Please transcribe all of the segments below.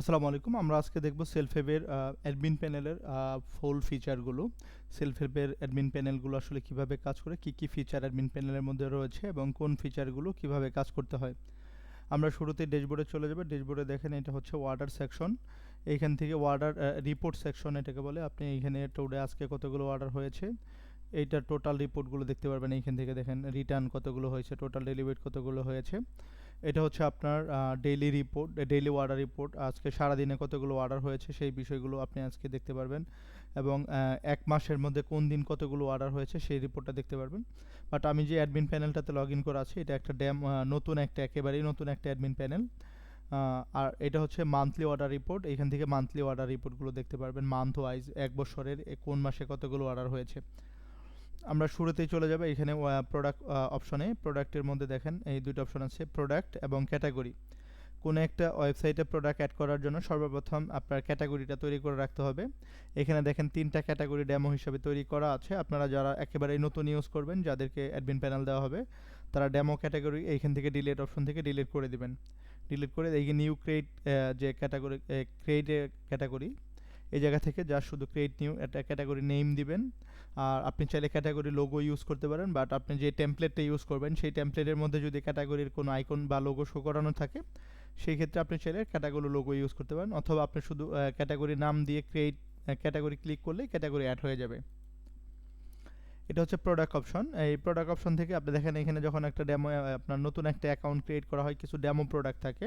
আসসালামু আলাইকুম। আমরা আজকে দেখব সেলফ হেল্পের অ্যাডমিন প্যানেলের ফুল ফিচারগুলো সেলফ হেল্পের অ্যাডমিন প্যানেলগুলো আসলে কীভাবে কাজ করে, কি কি ফিচার অ্যাডমিন প্যানেলের মধ্যে রয়েছে এবং কোন ফিচারগুলো কীভাবে কাজ করতে হয়। আমরা শুরুতে ড্যাশবোর্ডে চলে যাব। ড্যাশবোর্ডে দেখেন এটা হচ্ছে ওয়ার্ডার সেকশন এইখান থেকে ওয়ার্ডার রিপোর্ট সেকশন এটাকে বলে। আপনি এইখানে টোডে আজকে কতগুলো অর্ডার হয়েছে, এইটার টোটাল রিপোর্টগুলো দেখতে পারবেন। এইখান থেকে দেখেন রিটার্ন কতগুলো হয়েছে টোটাল ডেলিভারি কতগুলো হয়েছে। এটা হচ্ছে আপনার daily report daily order report আজকে সারাদিনে কতগুলো অর্ডার হয়েছে সেই বিষয়গুলো আপনি আজকে দেখতে পারবেন এবং এক মাসের মধ্যে কোন দিন কতগুলো অর্ডার হয়েছে সেই রিপোর্টটা দেখতে পারবেন। বাট আমি যে অ্যাডমিন প্যানেলটাতে লগ ইন করা আছে, এটা একটা ড্যাম নতুন একটা, একেবারেই নতুন একটা অ্যাডমিন প্যানেল আর এটা হচ্ছে মান্থলি অর্ডার রিপোর্ট এখান থেকে মান্থলি অর্ডার রিপোর্টগুলো দেখতে পারবেন। মান্থ ওয়াইজ এক বছরের কোন মাসে কতগুলো অর্ডার হয়েছে। আমরা শুরুতেই চলে যাবে এখানে প্রোডাক্ট অপশনে প্রোডাক্টের মধ্যে দেখেন, এই দুটো অপশন আছে প্রোডাক্ট এবং ক্যাটাগরি কোনো একটা ওয়েবসাইটে প্রোডাক্ট অ্যাড করার জন্য সর্বপ্রথম আপনার ক্যাটাগরিটা তৈরি করে রাখতে হবে। এখানে দেখেন, তিনটা ক্যাটাগরি ডেমো হিসাবে তৈরি করা আছে। আপনারা যারা একেবারেই নতুন ইউজ করবেন, যাদেরকে অ্যাডমিন প্যানেল দেওয়া হবে, তারা ডেমো ক্যাটাগরি এইখান থেকে ডিলিট অপশন থেকে ডিলিট করে দিবেন। ডিলিট করে এই নিউ ক্রিয়েট যে ক্যাটাগরি ক্রিয়েট ক্যাটাগরি এই জায়গা থেকে যা শুধু ক্রিয়েট নিউ একটা ক্যাটাগরি নেম দিবেন। আর আপনি চাইলে ক্যাটাগরি লোগো ইউজ করতে পারেন বাট আপনি যে টেমপ্লেটটা ইউজ করবেন, সেই টেমপ্লেটের মধ্যে যদি ক্যাটাগরির কোনো আইকন বা লোগো শো করানো থাকে, সেই ক্ষেত্রে আপনি চাইলে ক্যাটাগরি লোগো ইউজ করতে পারেন, অথবা আপনি শুধু ক্যাটাগরি নাম দিয়ে ক্রিয়েট ক্যাটাগরি ক্লিক করলে ক্যাটাগরি অ্যাড হয়ে যাবে। এটা হচ্ছে প্রোডাক্ট অপশন এই প্রোডাক্ট অপশন থেকে আপনি দেখেন এখানে যখন একটা ডেমো আপনার নতুন একটা অ্যাকাউন্ট ক্রিয়েট করা হয়, কিছু ডেমো প্রোডাক্ট থাকে,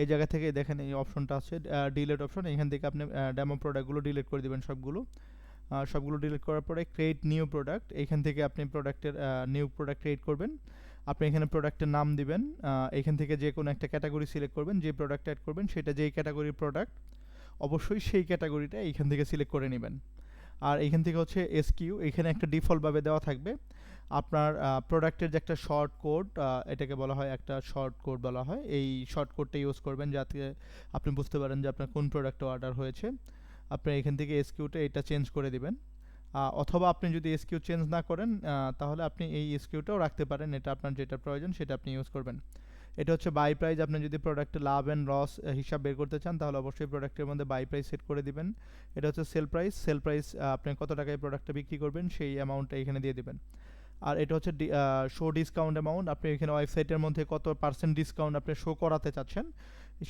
এই জায়গা থেকে দেখেন এই অপশনটা আছে ডিলেট অপশন এখান থেকে আপনি ডেমো প্রোডাক্টগুলো ডিলিট করে দেবেন সবগুলো। সবগুলো ডিলিট করার পরে ক্রিয়েট নিউ প্রোডাক্ট এখান থেকে আপনি প্রোডাক্টের নিউ প্রোডাক্ট ক্রিয়েট করবেন। আপনি এখানে প্রোডাক্টের নাম দিবেন এখান থেকে যে কোনো একটা ক্যাটাগরি সিলেক্ট করবেন, যে প্রোডাক্ট অ্যাড করবেন, সেটা যেই ক্যাটাগরির প্রোডাক্ট অবশ্যই সেই ক্যাটাগরিটা এখান থেকে সিলেক্ট করে নেবেন। আর এখান থেকে হচ্ছে এসকিউ এখানে একটা ডিফল্টভাবে দেওয়া থাকবে। আপনার প্রোডাক্টের যে একটা শর্ট কোড এটাকে বলা হয় একটা শর্ট কোড বলা হয়। এই শর্ট কোডটা ইউজ করবেন যাতে আপনি বুঝতে পারেন যে আপনার কোন প্রোডাক্টটা অর্ডার হয়েছে। আপনি এখান থেকে এসকিউটা এটা চেঞ্জ করে দিবেন। অথবা আপনি যদি এসকিউ চেঞ্জ না করেন তাহলে আপনি এই এসকিউটাও রাখতে পারেন। এটা আপনার যেটা প্রয়োজন সেটা আপনি ইউজ করবেন। এটা হচ্ছে বাই প্রাইস আপনি যদি প্রোডাক্টে লাভ অ্যান্ড লস হিসাব বের করতে চান, তাহলে অবশ্যই প্রোডাক্টের মধ্যে বাই প্রাইস সেট করে দিবেন। এটা হচ্ছে সেল প্রাইস সেল প্রাইস আপনি কত টাকায় প্রোডাক্টটা বিক্রি করবেন, সেই অ্যামাউন্টটা এখানে দিয়ে দিবেন। আর এটা হচ্ছে শো ডিসকাউন্ট অ্যামাউন্ট আপনি এখানে ওয়েবসাইটের মধ্যে কত পার্সেন্ট ডিসকাউন্ট আপনি শো করাতে চাচ্ছেন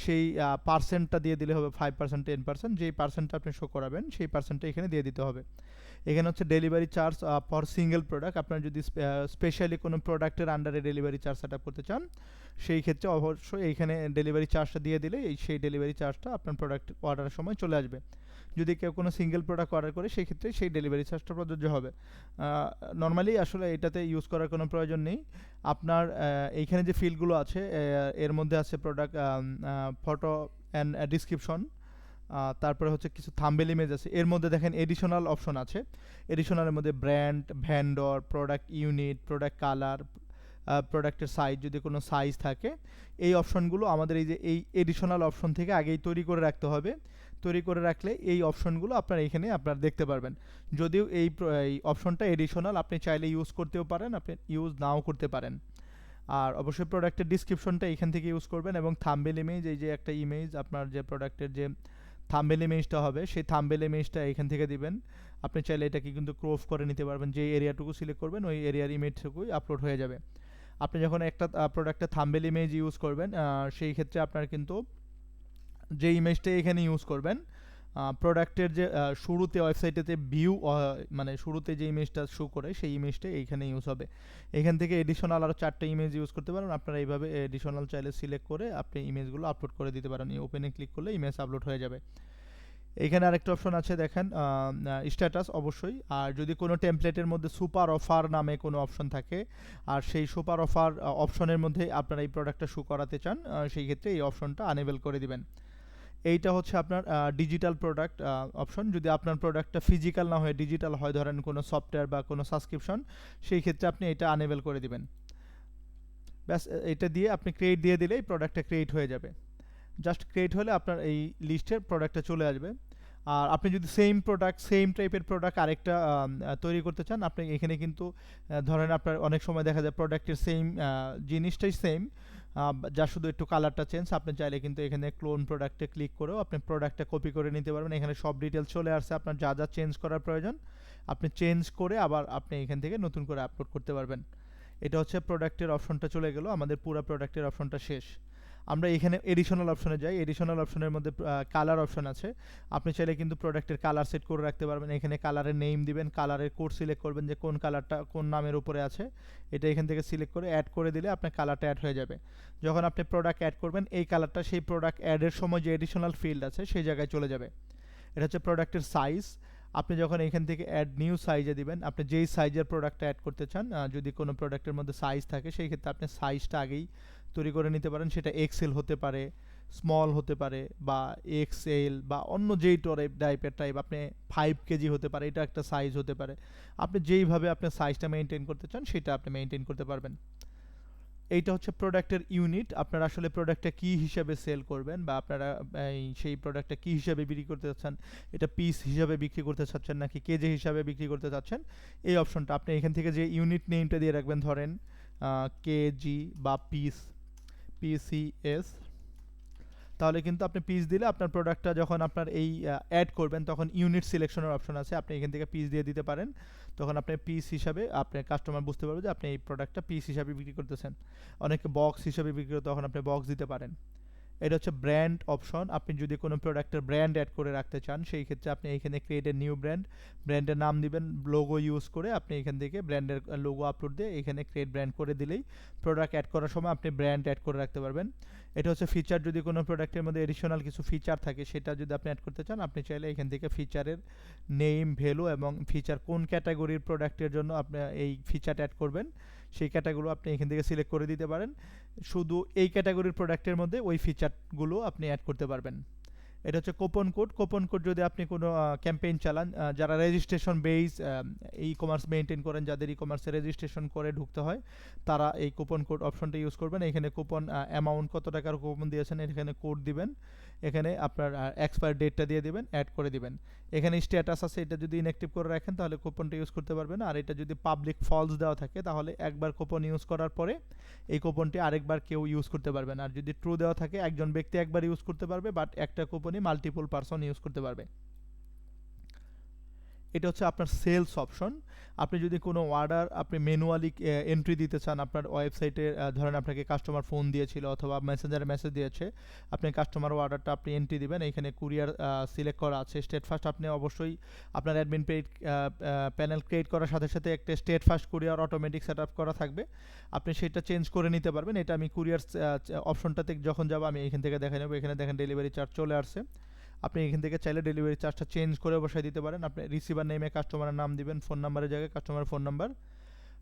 সেই পার্সেন্টটা দিয়ে দিলে হবে ফাইভ পার্সেন্ট টেন পার্সেন্ট যেই পার্সেন্টটা আপনি শো করাবেন, সেই পার্সেন্টটা এখানে দিয়ে দিতে হবে। এখানে হচ্ছে delivery charge for single product আপনার যদি স্পেশালি কোনো প্রোডাক্টের আন্ডারে ডেলিভারি চার্জ সেট করতে চান, সেই ক্ষেত্রে অবশ্যই এইখানে ডেলিভারি চার্জটা দিয়ে দিলে এই সেই ডেলিভারি চার্জটা আপনার প্রোডাক্ট অর্ডারের সময় চলে আসবে। যদি কেউ কোনো সিঙ্গেল প্রোডাক্ট অর্ডার করে, সেই ক্ষেত্রে সেই ডেলিভারি চার্জটা প্রযোজ্য হবে। নর্মালি আসলে এটাতে ইউজ করার কোনো প্রয়োজন নেই। আপনার এইখানে যে ফিল্ডগুলো আছে এর মধ্যে আছে প্রোডাক্ট ফটো অ্যান্ড ডিসক্রিপশন তারপরে হচ্ছে কিছু থাম্বেল ইমেজ আছে। এর মধ্যে দেখেন এডিশনাল অপশন আছে। এডিশনালের মধ্যে brand vendor product unit product colour প্রোডাক্টের সাইজ যদি কোনো সাইজ থাকে, এই অপশনগুলো আমাদের এই যে, এই এডিশনাল অপশন থেকে আগেই তৈরি করে রাখতে হবে। তৈরি করে রাখলে এই অপশনগুলো আপনার এখানে আপনারা দেখতে পারবেন। যদিও এই অপশনটা এডিশনাল আপনি চাইলে ইউজ করতেও পারেন, আপনি ইউজ নাও করতে পারেন। আর অবশ্যই প্রোডাক্টের ডিসক্রিপশনটা এখান থেকে ইউজ করবেন এবং থাম্বেল ইমেজ এই যে একটা ইমেজ আপনার যে প্রোডাক্টের যে থাম্বেল ইমেজটা হবে, সেই থাম্বেল ইমেজটা এখান থেকে দিবেন। আপনি চাইলে এটাকে কিন্তু ক্রোফ করে নিতে পারবেন। যে এরিয়াটুকু সিলেক্ট করবেন, ওই এরিয়ার ইমেজটুকুই আপলোড হয়ে যাবে। আপনি যখন একটা প্রোডাক্টের থাম্বেল ইমেজ ইউজ করবেন সেই ক্ষেত্রে আপনার কিন্তু যে ইমেজটা এখানে ইউজ করবেন প্রোডাক্টের যে শুরুতে ওয়েবসাইটেতে ভিউ মানে শুরুতে যে ইমেজটা শো করে সেই ইমেজটা এইখানে ইউজ হবে। এখান থেকে এডিশনাল আরও চারটে ইমেজ ইউজ করতে পারেন, আপনারা এইভাবে এডিশনাল চাইলে সিলেক্ট করে আপনি ইমেজগুলো আপলোড করে দিতে পারেন। ওপেনে ক্লিক করলে ইমেজ আপলোড হয়ে যাবে। এখানে আরেকটা অপশন আছে দেখেন স্ট্যাটাস অবশ্যই। আর যদি কোনো টেমপ্লেটের মধ্যে সুপার অফার নামে কোনো অপশন থাকে, আর সেই সুপার অফার অপশনের মধ্যে আপনারা এই প্রোডাক্টটা শো করাতে চান সেই ক্ষেত্রে এই অপশনটা আনেবেল করে দিবেন। এইটা হচ্ছে আপনার ডিজিটাল প্রোডাক্ট অপশন যদি আপনার প্রোডাক্টটা ফিজিক্যাল না হয়ে ডিজিটাল হয়, ধরেন কোনো সফটওয়্যার বা কোনো সাবস্ক্রিপশন সেই ক্ষেত্রে আপনি এটা আনেবেল করে দিবেন। ব্যাস এটা দিয়ে আপনি ক্রিয়েট দিয়ে দিলেই প্রোডাক্টটা ক্রিয়েট হয়ে যাবে। জাস্ট ক্রিয়েট হলে আপনার এই লিস্টের প্রোডাক্টটা চলে আসবে। আর আপনি যদি সেম প্রোডাক্ট সেম টাইপের প্রোডাক্ট আরেকটা তৈরি করতে চান, আপনি এখানে কিন্তু ধরেন আপনার অনেক সময় দেখা যায় প্রোডাক্টের সেম জিনিসটাই সেম যা শুধু একটু কালারটা চেঞ্জ আপনি চাইলে কিন্তু এখানে ক্লোন প্রোডাক্টে ক্লিক করেও আপনি প্রোডাক্টটা কপি করে নিতে পারবেন। এখানে সব ডিটেলস চলে আসছে, আপনার যা যা চেঞ্জ করার প্রয়োজন, আপনি চেঞ্জ করে আবার আপনি এখান থেকে নতুন করে আপলোড করতে পারবেন। এটা হচ্ছে প্রোডাক্টের অপশনটা চলে গেল, আমাদের পুরো প্রোডাক্টের অপশনটা শেষ। আমরা এখানে এডিশনাল অপশনে যাই। এডিশনাল অপশনের মধ্যে কালার অপশন আছে। আপনি চাইলে কিন্তু প্রোডাক্টের কালার সেট করে রাখতে পারবেন। এখানে কালারের নেম দিবেন কালারের কোড সিলেক্ট করবেন যে কোন কালারটা কোন নামের উপরে আছে। এটা এখান থেকে সিলেক্ট করে অ্যাড করে দিলে আপনার কালারটা অ্যাড হয়ে যাবে। যখন আপনি প্রোডাক্ট অ্যাড করবেন, এই কালারটা সেই প্রোডাক্ট অ্যাডের সময় যে এডিশনাল ফিল্ড আছে, সেই জায়গায় চলে যাবে। এটা হচ্ছে প্রোডাক্টের সাইজ আপনি যখন এখান থেকে অ্যাড নিউ সাইজে দিবেন, আপনি যেই সাইজের প্রোডাক্টটা অ্যাড করতে চান যদি কোনো প্রোডাক্টের মধ্যে সাইজ থাকে, সেই ক্ষেত্রে আপনি সাইজটা আগেই তৈরি করে নিতে পারেন। সেটা এক্সেল হতে পারে স্মল হতে পারে বা এক্সএল বা অন্য যেই টাইপ টাইপের টাইপ আপনি ফাইভ কেজি হতে পারে, এটা একটা সাইজ হতে পারে। আপনি যেইভাবে আপনি সাইজটা মেনটেন করতে চান, সেটা আপনি মেনটেন করতে পারবেন। এইটা হচ্ছে প্রোডাক্টের ইউনিট আপনারা আসলে প্রোডাক্টটা কী হিসাবে সেল করবেন বা আপনারা সেই প্রোডাক্টটা কী হিসাবে বিক্রি করতে চাচ্ছেন? এটা পিস হিসাবে বিক্রি করতে চাচ্ছেন নাকি কেজি হিসাবে বিক্রি করতে চাচ্ছেন? এই অপশনটা আপনি এখান থেকে যে ইউনিট নেমটা দিয়ে রাখবেন ধরেন কেজি বা পিস পিসিএস তাহলে কিন্তু আপনি পিস দিলে আপনার প্রোডাক্টটা যখন আপনার এই অ্যাড করবেন, তখন ইউনিট সিলেকশনের অপশন আছে। আপনি এখান থেকে পিস দিয়ে দিতে পারেন। তখন আপনি পিস হিসাবে আপনার কাস্টমার বুঝতে পারবে যে আপনি এই প্রোডাক্টটা পিস হিসাবে বিক্রি করতেছেন। অনেকে বক্স হিসাবে বিক্রি করতে তখন আপনি বক্স দিতে পারেন। এটা হচ্ছে ব্র্যান্ড অপশন আপনি যদি কোনো প্রোডাক্টের ব্র্যান্ড অ্যাড করে রাখতে চান, সেই ক্ষেত্রে আপনি এখানে ক্রিয়েট এ নিউ ব্র্যান্ড ব্র্যান্ডের নাম দিবেন লোগো ইউজ করে আপনি এখান থেকে ব্র্যান্ডের লোগো আপলোড দিয়ে এখানে ক্রিয়েট ব্র্যান্ড করে দিলেই প্রোডাক্ট অ্যাড করার সময় আপনি ব্র্যান্ড অ্যাড করে রাখতে পারবেন। এটা হচ্ছে ফিচার যদি কোনো প্রোডাক্টের মধ্যে এডিশনাল কিছু ফিচার থাকে, সেটা যদি আপনি অ্যাড করতে চান, আপনি চাইলে এখান থেকে ফিচারের নেম ভ্যালু এবং ফিচার কোন ক্যাটাগরির প্রোডাক্টের জন্য আপনি এই ফিচারটা অ্যাড করবেন। সেই ক্যাটাগরি আপনি এখান থেকে সিলেক্ট করে দিতে পারেন। শুধু এই ক্যাটাগরির প্রোডাক্টের মধ্যে ওই ফিচারগুলো আপনি অ্যাড করতে পারবেন। এটা হচ্ছে কোপন কোড কোপন কোড যদি আপনি কোনো ক্যাম্পেইন চালান যারা registration base e commerce maintain করেন, যাদের ই কমার্সে রেজিস্ট্রেশন করে ঢুকতে হয়, তারা এই কুপন কোড অপশনটা ইউজ করবেন। এখানে কুপন অ্যামাউন্ট কত টাকার কুপন দিয়েছেন, এখানে কোড দিবেন। এখানে আপনার এক্সপায়ার ডেটটা দিয়ে দিবেন অ্যাড করে দিবেন। এখানে স্ট্যাটাস আছে, এটা যদি ইনঅ্যাক্টিভ করে রাখেন, তাহলে কুপনটা ইউজ করতে পারবেন। আর এটা যদি পাবলিক ফলস দেওয়া থাকে, তাহলে একবার কুপন ইউজ করার পরে এই কুপনটি আরেকবার কেউ ইউজ করতে পারবেন আর যদি ট্রু দেওয়া থাকে, একজন ব্যক্তি একবার ইউজ করতে পারবে বাট একটা কুপনই মাল্টিপল পারসন ইউজ করতে পারবে। এটা হচ্ছে আপনার সেলস অপশন আপনি যদি কোনো অর্ডার আপনি ম্যানুয়ালি এন্ট্রি দিতে চান, আপনার ওয়েবসাইটে ধরেন আপনাকে কাস্টমার ফোন দিয়েছিল অথবা মেসেঞ্জারে মেসেজ দিয়েছে, আপনি কাস্টমার অর্ডারটা আপনি এন্ট্রি দিবেন, এখানে কুরিয়ার সিলেক্ট করা আছে। স্টেট ফার্স্ট আপনি অবশ্যই আপনার অ্যাডমিন পেড প্যানেল ক্রিয়েট করার সাথে সাথে একটা Steadfast courier automatic set up করা থাকবে। আপনি সেটা চেঞ্জ করে নিতে পারবেন। এটা আমি কুরিয়ার অপশনটাতে যখন যাব আমি এখান থেকে দেখে নেব। এখানে দেখেন ডেলিভারি চার্জ চলে আসছে। আপনি এখান থেকে চাইলে ডেলিভারি চার্জটা চেঞ্জ করে বসাই দিতে পারেন। আপনি রিসিভার নেমে কাস্টমারের নাম দিবেন ফোন নাম্বারের জায়গায় কাস্টমারের ফোন নাম্বার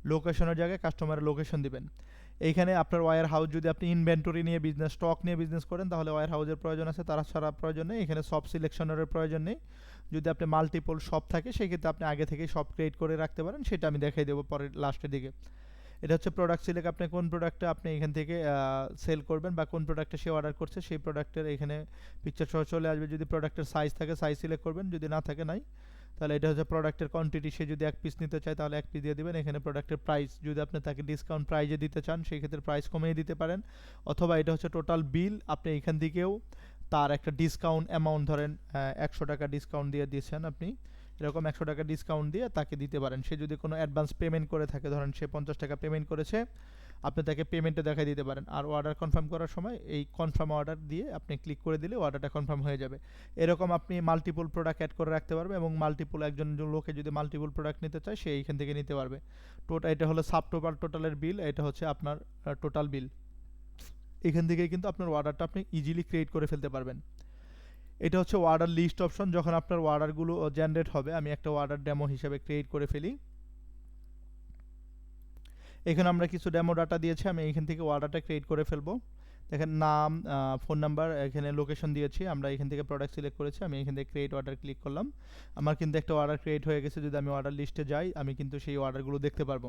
লোকেশনের জায়গায় কাস্টমারের লোকেশন দিবেন। এইখানে আপনার ওয়ার হাউস যদি আপনি ইনভেন্টরি নিয়ে বিজনেস স্টক নিয়ে বিজনেস করেন, তাহলে ওয়ার হাউসের প্রয়োজন আছে, তারা ছাড়া প্রয়োজন নেই। এখানে সব সিলেকশনের প্রয়োজন নেই। যদি আপনি মাল্টিপল শপ থাকে, সেক্ষেত্রে আপনি আগে থেকে সব ক্রিয়েট করে রাখতে পারেন, সেটা আমি দেখাই দেবো পরে লাস্টের দিকে। এটা হচ্ছে প্রোডাক্ট সিলেক্ট আপনি কোন প্রোডাক্টটা আপনি এখান থেকে সেল করবেন বা কোন প্রোডাক্টটা সে অর্ডার করছে, সেই প্রোডাক্টের এখানে পিকচার সহ চলে আসবে। যদি প্রোডাক্টের সাইজ থাকে সাইজ সিলেক্ট করবেন, যদি না থাকে নাই, তাহলে এটা হচ্ছে প্রোডাক্টের কোয়ান্টিটি সে যদি এক পিস নিতে চায়, তাহলে এক পিস দিয়ে দিবেন। এখানে প্রোডাক্টের প্রাইস যদি আপনি তাকে ডিসকাউন্ট প্রাইজে দিতে চান, সেই ক্ষেত্রে প্রাইস কমিয়ে দিতে পারেন। অথবা এটা হচ্ছে টোটাল বিল আপনি এখান থেকেও তার একটা ডিসকাউন্ট অ্যামাউন্ট ধরেন একশো টাকা ডিসকাউন্ট দিয়ে দিয়েছেন আপনি। এরকম একশো টাকা ডিসকাউন্ট দিয়ে তাকে দিতে পারেন। সে যদি কোনো অ্যাডভান্স পেমেন্ট করে থাকে, ধরেন সে পঞ্চাশ টাকা পেমেন্ট করেছে, আপনি তাকে পেমেন্টে দেখাই দিতে পারেন। আর অর্ডার কনফার্ম করার সময় এই কনফার্ম অর্ডার দিয়ে আপনি ক্লিক করে দিলে অর্ডারটা কনফার্ম হয়ে যাবে। এরকম আপনি মাল্টিপল প্রোডাক্ট অ্যাড করে রাখতে পারবে এবং মাল্টিপল একজন লোকে যদি মাল্টিপল প্রোডাক্ট নিতে চায়, সে এইখান থেকে নিতে পারবে। টোটাল এটা হলো সাব টোটাল টোটালের বিল এটা হচ্ছে আপনার টোটাল বিল এখান থেকে কিন্তু আপনার অর্ডারটা আপনি ইজিলি ক্রিয়েট করে ফেলতে পারবেন। এটা হচ্ছে অর্ডার লিস্ট অপশন যখন আপনার অর্ডারগুলো জেনারেট হবে, আমি একটা অর্ডার ডেমো হিসেবে ক্রিয়েট করে ফেলি। এখানে আমরা কিছু ডেমো ডাটা দিয়েছি, আমি এখান থেকে অর্ডারটা ক্রিয়েট করে ফেলব। দেখেন নাম ফোন নাম্বার এখানে লোকেশন দিয়েছি, আমরা এখান থেকে প্রোডাক্ট সিলেক্ট করেছি, আমি এখান থেকে ক্রিয়েট অর্ডার ক্লিক করলাম। আমার কিন্তু একটা অর্ডার ক্রিয়েট হয়ে গেছে, যদি আমি অর্ডার লিস্টে যাই, আমি কিন্তু সেই অর্ডারগুলো দেখতে পারব।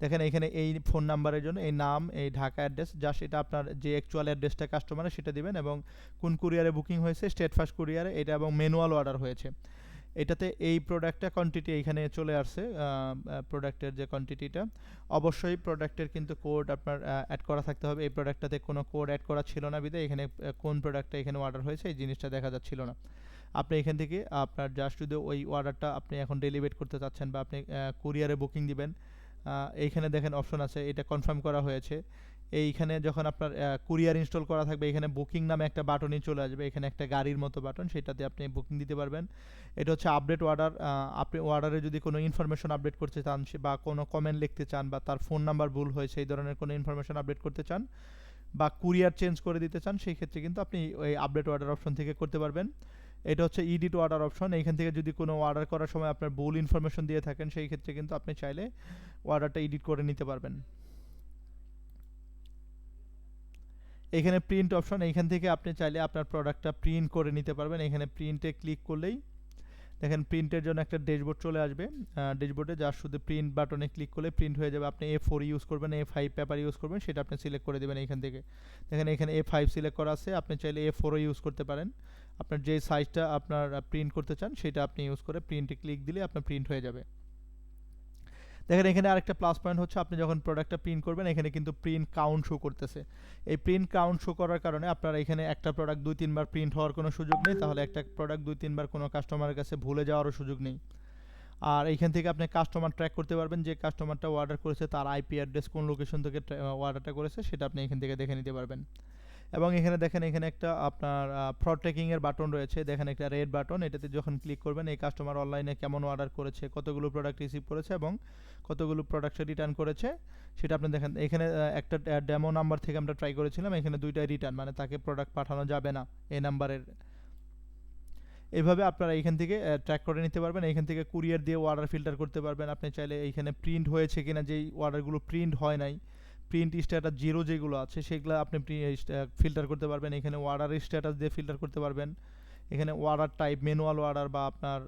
দেখেন এখানে এই ফোন নাম্বারের জন্য, এই নাম, এই ঢাকা অ্যাড্রেস জাস্ট এটা আপনার যে অ্যাকচুয়াল অ্যাড্রেসটা কাস্টমারের সেটা দিবেন এবং কোন কুরিয়ারে বুকিং হয়েছে স্টেট ফার্স্ট কুরিয়ারে এটা এবং ম্যানুয়াল অর্ডার হয়েছে। এটাতে এই প্রোডাক্টটা কোয়ান্টিটি এখানে চলে আসছে প্রোডাক্টের যে কোয়ান্টিটিটা অবশ্যই প্রোডাক্টের কিন্তু কোড আপনার অ্যাড করা থাকতে হবে। এই প্রোডাক্টটাতে কোনো কোড অ্যাড করা ছিল না বিদে। এখানে কোন প্রোডাক্টটা এখানে অর্ডার হয়েছে এই জিনিসটা দেখা যাচ্ছিল না। আপনি এখান থেকে আপনার জাস্ট যদি ওই অর্ডারটা আপনি এখন ডেলিভার করতে চাচ্ছেন বা আপনি কুরিয়ারে বুকিং দিবেন এইখানে দেখেন অপশন আছে। এটা কনফার্ম করা হয়েছে। এইখানে যখন আপনার কুরিয়ার ইনস্টল করা থাকবে এখানে বুকিং নামে একটা বাটনই চলে আসবে। এখানে একটা গাড়ির মতো বাটন সেটাতে আপনি বুকিং দিতে পারবেন। এটা হচ্ছে আপডেট অর্ডার আপনি অর্ডারে যদি কোনো ইনফরমেশন আপডেট করতে চান বা কোনো কমেন্ট লিখতে চান, বা তার ফোন নাম্বার ভুল হয়েছে, এই ধরনের কোনো ইনফরমেশন আপডেট করতে চান, বা কুরিয়ার চেঞ্জ করে দিতে চান, সেই ক্ষেত্রে কিন্তু আপনি ওই আপডেট অর্ডার অপশন থেকে করতে পারবেন। এটা হচ্ছে ইডিট অর্ডার অপশন এইখান থেকে যদি কোনো অর্ডার করার সময় আপনার ভুল ইনফরমেশন দিয়ে থাকেন, সেই ক্ষেত্রে কিন্তু আপনি চাইলে অর্ডারটা এডিট করে নিতে পারবেন। এখানে প্রিন্ট অপশন এইখান থেকে আপনি চাইলে আপনার প্রোডাক্টটা প্রিন্ট করে নিতে পারবেন। এখানে প্রিন্টে ক্লিক করলেই দেখেন প্রিন্টের জন্য একটা ড্যাশবোর্ড চলে আসবে। ড্যাশবোর্ডে যার শুধু প্রিন্ট বাটনে ক্লিক করলে প্রিন্ট হয়ে যাবে। আপনি এ ফোর ইউজ করবেন এ ফাইভ পেপার ইউজ করবেন, সেটা আপনি সিলেক্ট করে দেবেন এখান থেকে। দেখেন এখানে এ ফাইভ সিলেক্ট করা আছে, আপনি চাইলে এ ফোরও ইউজ করতে পারেন। আপনার যে সাইজটা আপনার প্রিন্ট করতে চান, সেটা আপনি ইউজ করে প্রিন্টে ক্লিক দিলে আপনার প্রিন্ট হয়ে যাবে। দেখেন এখানে আরেকটা প্লাস পয়েন্ট হচ্ছে আপনি যখন প্রোডাক্টটা প্রিন্ট করবেন, এখানে কিন্তু প্রিন্ট কাউন্ট শো করতেছে। এই প্রিন্ট কাউন্ট শো করার কারণে আপনার এখানে একটা প্রোডাক্ট দুই, তিনবার প্রিন্ট হওয়ার কোনো সুযোগ নেই, তাহলে একটা প্রোডাক্ট দুই, তিনবার কোনো কাস্টমারের কাছে ভুলে যাওয়ারও সুযোগ নেই। আর এইখান থেকে আপনি কাস্টমার ট্র্যাক করতে পারবেন যে কাস্টমারটা অর্ডার করেছে, তার আইপি অ্যাড্রেস কোন লোকেশন থেকে অর্ডারটা করেছে, সেটা আপনি এখান থেকে দেখে নিতে পারবেন। এবং এখানে দেখেন, এখানে একটা আপনার ফ্রড ট্র্যাকিং এর বাটন রয়েছে। দেখেন একটা রেড বাটন এটাতে যখন ক্লিক করবেন, এই কাস্টমার অনলাইনে কেমন অর্ডার করেছে, কতগুলো প্রোডাক্ট রিসিভ করেছে এবং কতগুলো প্রোডাক্ট রিটার্ন করেছে, সেটা আপনি দেখেন। এখানে একটা ডেমো নাম্বার থেকে আমরা ট্রাই করেছিলাম, এখানে দুইটাই রিটার্ন মানে তাকে প্রোডাক্ট পাঠানো যাবে না এই নাম্বারের এভাবে আপনারা এখান থেকে ট্র্যাক করে নিতে পারবেন। এখান থেকে কুরিয়ার দিয়ে অর্ডার ফিল্টার করতে পারবেন। আপনি চাইলে এইখানে প্রিন্ট হয়েছে কিনা, যেই অর্ডারগুলো প্রিন্ট হয় নাই প্রিন্ট স্ট্যাটাস জিরো যেগুলো আছে, সেগুলো আপনি ফিল্টার করতে পারবেন। এখানে অর্ডার স্ট্যাটাস দিয়ে ফিল্টার করতে পারবেন। এখানে অর্ডার টাইপ ম্যানুয়াল অর্ডার বা আপনার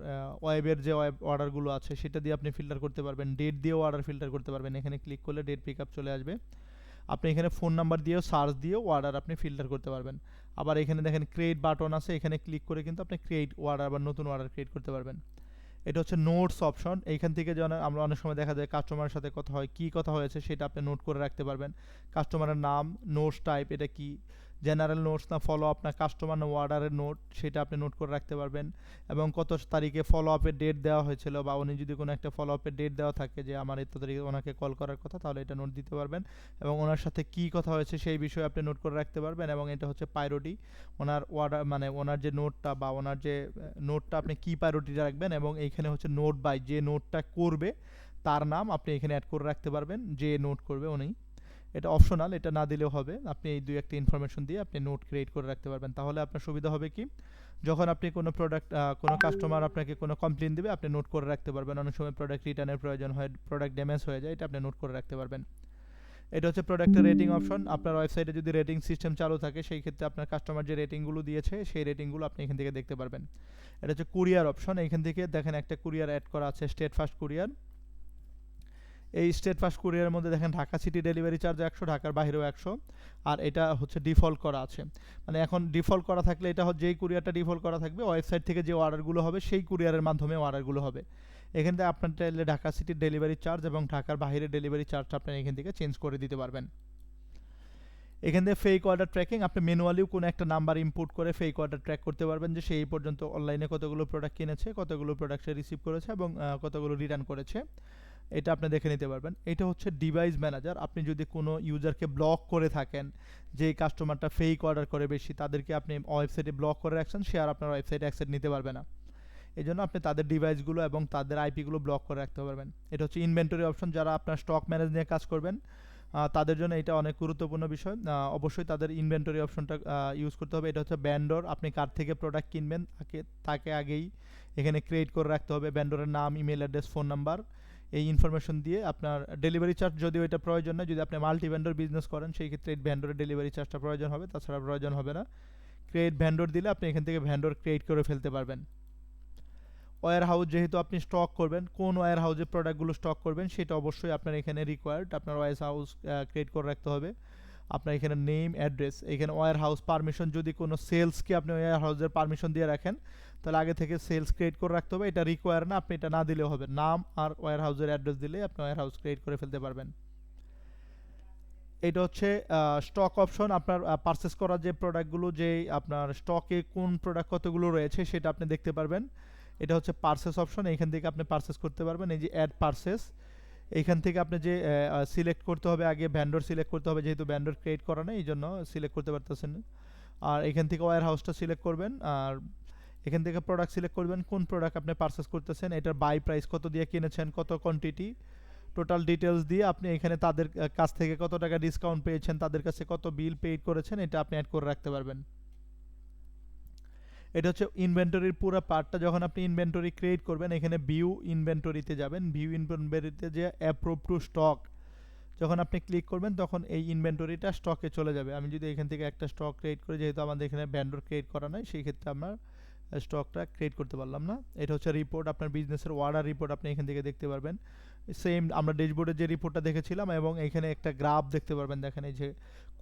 ওয়েবের যে ওয়েব অর্ডারগুলো আছে, সেটা দিয়ে আপনি ফিল্টার করতে পারবেন। ডেট দিয়েও অর্ডার ফিল্টার করতে পারবেন। এখানে ক্লিক করলে ডেট পিক চলে আসবে। আপনি এখানে ফোন নাম্বার দিয়েও সার্চ দিয়েও অর্ডার আপনি ফিল্টার করতে পারবেন। আবার এখানে দেখেন ক্রিয়েট বাটন আছে। এখানে ক্লিক করে কিন্তু আপনি ক্রিয়েট অর্ডার বা নতুন অর্ডার ক্রিয়েট করতে পারবেন। এটা হচ্ছে নোটস অপশন এইখান থেকে যেন আমরা অনেক সময় দেখা যায় কাস্টমারের সাথে কথা হয়, কি কথা হয়েছে সেটা আপনি নোট করে রাখতে পারবেন। কাস্টমারের নাম নোটস টাইপ এটা কি? জেনারেল নোটস না ফলো আপ না কাস্টমার না অর্ডারের নোট সেটা আপনি নোট করে রাখতে পারবেন। এবং কত তারিখে ফলো আপের ডেট দেওয়া হয়েছিল বা উনি যদি কোনো একটা ফলো আপের ডেট দেওয়া থাকে যে আমার এত তারিখে ওনাকে কল করার কথা, তাহলে এটা নোট দিতে পারবেন। এবং ওনার সাথে কী কথা হয়েছে সেই বিষয়ে আপনি নোট করে রাখতে পারবেন এবং এটা হচ্ছে পাইরোটি ওনার অর্ডার মানে ওনার যে নোটটা বা ওনার যে নোটটা আপনি কী পাইরোটিটা রাখবেন এবং এইখানে হচ্ছে নোট বাই যে নোটটা করবে, তার নাম আপনি এখানে অ্যাড করে রাখতে পারবেন, যে নোট করবে উনি। এটা অপশনাল এটা না দিলেও হবে। আপনি এই দুই একটা ইনফরমেশন দিয়ে আপনি নোট ক্রিয়েট করে রাখতে পারবেন। তাহলে আপনার সুবিধা হবে কি? যখন আপনি কোনো প্রোডাক্ট কোনো কাস্টমার আপনাকে কোনো কমপ্লেন দেবে, আপনি নোট করে রাখতে পারবেন। অনেক সময় প্রোডাক্ট রিটার্নের প্রয়োজন হয় প্রোডাক্ট ড্যামেজ হয়ে যায়, এটা আপনি নোট করে রাখতে পারবেন। এটা হচ্ছে প্রোডাক্টের রেটিং অপশন আপনার ওয়েবসাইটে যদি রেটিং সিস্টেম চালু থাকে, সেই ক্ষেত্রে আপনার কাস্টমার যে রেটিংগুলো দিয়েছে, সেই রেটিংগুলো আপনি এখান থেকে দেখতে পারবেন। এটা হচ্ছে কুরিয়ার অপশন এখান থেকে দেখেন একটা কুরিয়ার অ্যাড করা আছে স্টেট ফার্স্ট কুরিয়ার এই স্টেট ফাস্ট কুরিয়ারের মধ্যে দেখেন ঢাকা সিটি ডেলিভারি চার্জ একশো, ঢাকার বাইরেও একশো। আর এটা হচ্ছে ডিফল্ট করা আছে। মানে এখন ডিফল্ট করা থাকলে এটা হচ্ছে যেই কুরিয়ারটা ডিফল্ট করা থাকবে, ওয়েবসাইট থেকে যে অর্ডারগুলো হবে, সেই কুরিয়ারের মাধ্যমে অর্ডারগুলো হবে। এখান থেকে আপনার চাইলে ঢাকা সিটির ডেলিভারি চার্জ এবং ঢাকার বাইরে ডেলিভারি চার্জটা আপনি এখান থেকে চেঞ্জ করে দিতে পারবেন। এখান থেকে ফেক অর্ডার ট্র্যাকিং আপনি ম্যানুয়ালিও কোনো একটা নাম্বার ইনপুট করে ফেক অর্ডার ট্র্যাক করতে পারবেন যে সেই পর্যন্ত অনলাইনে কতগুলো প্রোডাক্ট কিনেছে, কতগুলো প্রোডাক্ট সে রিসিভ করেছে এবং কতগুলো রিটার্ন করেছে। এটা আপনি দেখে নিতে পারবেন। এটা হচ্ছে ডিভাইস ম্যানেজার আপনি যদি কোনো ইউজারকে ব্লক করে থাকেন, যে কাস্টমারটা ফেক অর্ডার করে বেশি, তাদেরকে আপনি ওয়েবসাইটে ব্লক করে রাখছেন, সে আর আপনার ওয়েবসাইটে অ্যাক্সেস নিতে পারবে না। এই জন্য আপনি তাদের ডিভাইসগুলো এবং তাদের আইপিগুলো ব্লক করে রাখতে পারবেন। এটা হচ্ছে ইনভেন্টরি অপশন যারা আপনার স্টক ম্যানেজ নিয়ে কাজ করবেন তাদের জন্য এটা অনেক গুরুত্বপূর্ণ বিষয়। অবশ্যই তাদের ইনভেন্টরি অপশনটা ইউজ করতে হবে। এটা হচ্ছে ব্যান্ডর আপনি কার থেকে প্রোডাক্ট কিনবেন, তাকে তাকে আগেই এখানে ক্রিয়েট করে রাখতে হবে। ব্যান্ডরের নাম ইমেল অ্যাড্রেস ফোন নাম্বার এই ইনফরমেশন দিয়ে আপনার ডেলিভারি চার্জ যদিও এটা প্রয়োজন নয়, যদি আপনি মাল্টি ভ্যান্ডর বিজনেস করেন, সেই ক্ষেত্রে এই ভ্যান্ডরের ডেলিভারি চার্জটা প্রয়োজন হবে, তাছাড়া প্রয়োজন হবে না। ক্রিয়েট ভ্যান্ডর দিলে আপনি এখান থেকে ভ্যান্ডর ক্রিয়েট করে ফেলতে পারবেন। ওয়ার হাউস যেহেতু আপনি স্টক করবেন, কোন ওয়ার হাউসে প্রোডাক্টগুলো স্টক করবেন, সেটা অবশ্যই আপনার এখানে রিকোয়ার্ড আপনার ওয়ার হাউস ক্রিয়েট করে রাখতে হবে। আপনার এখানে নেম অ্যাড্রেস এখানে ওয়্যার হাউস পারমিশন যদি কোনো সেলসকে আপনি ওয়ার হাউসের পারমিশন দিয়ে রাখেন তাহলে আগে থেকে সেলস ক্রিয়েট করে রাখতে হবে। এটা রিকোয়ার না, আপনি এটা না দিলেও হবে। নাম আর ওয়্যার হাউসের অ্যাড্রেস দিলে আপনি ওয়্যার হাউস ক্রিয়েট করে ফেলতে পারবেন। এটা হচ্ছে স্টক অপশন আপনার পারচেস করা যে প্রোডাক্টগুলো যে আপনার স্টকে কোন প্রোডাক্ট কতগুলো রয়েছে সেটা আপনি দেখতে পারবেন। এটা হচ্ছে পারচেস অপশন এইখান থেকে আপনি পারচেস করতে পারবেন। এই যে অ্যাড পারচেস এইখান থেকে আপনি যে সিলেক্ট করতে হবে, আগে ভ্যান্ডর সিলেক্ট করতে হবে, যেহেতু ভ্যান্ডর ক্রিয়েট করা নেই, এই জন্য সিলেক্ট করতে পারতেছেন। আর এখান থেকে ওয়্যার হাউসটা সিলেক্ট করবেন। আর এখান থেকে প্রোডাক্ট সিলেক্ট করবেন, কোন প্রোডাক্ট আপনি পারচেস করতেছেন, এটার বাই প্রাইস কত দিয়ে কিনেছেন, কত কোয়ান্টিটি টোটাল ডিটেলস দিয়ে আপনি এখানে তাদের কাছ থেকে কত টাকা ডিসকাউন্ট পেয়েছেন, তাদের কাছে কত বিল পেইড করেছেন, এটা আপনি অ্যাড করে রাখতে পারবেন। এটা হচ্ছে ইনভেন্টরির পুরো পার্টটা যখন আপনি ইনভেন্টরি ক্রিয়েট করবেন, এখানে ভিউ ইনভেন্টরিতে যাবেন। ভিউ ইনভেন্টরিতে যে অ্যাপ্রুভ টু স্টক যখন আপনি ক্লিক করবেন, তখন এই ইনভেন্টরিটা স্টকে চলে যাবে। আমি যদি এখান থেকে একটা স্টক ক্রিয়েট করি, যেহেতু আমাদের এখানে ব্যান্ডর ক্রিয়েট করা নাই, সেই ক্ষেত্রে আমরা স্টকটা ক্রিয়েট করতে পারলাম না। এটা হচ্ছে রিপোর্ট আপনার বিজনেসের অর্ডার রিপোর্ট আপনি এখান থেকে দেখতে পারবেন। সেম আমরা ড্যাশবোর্ডে যে রিপোর্টটা দেখেছিলাম এবং এখানে একটা গ্রাফ দেখতে পারবেন, দেখেন এই যে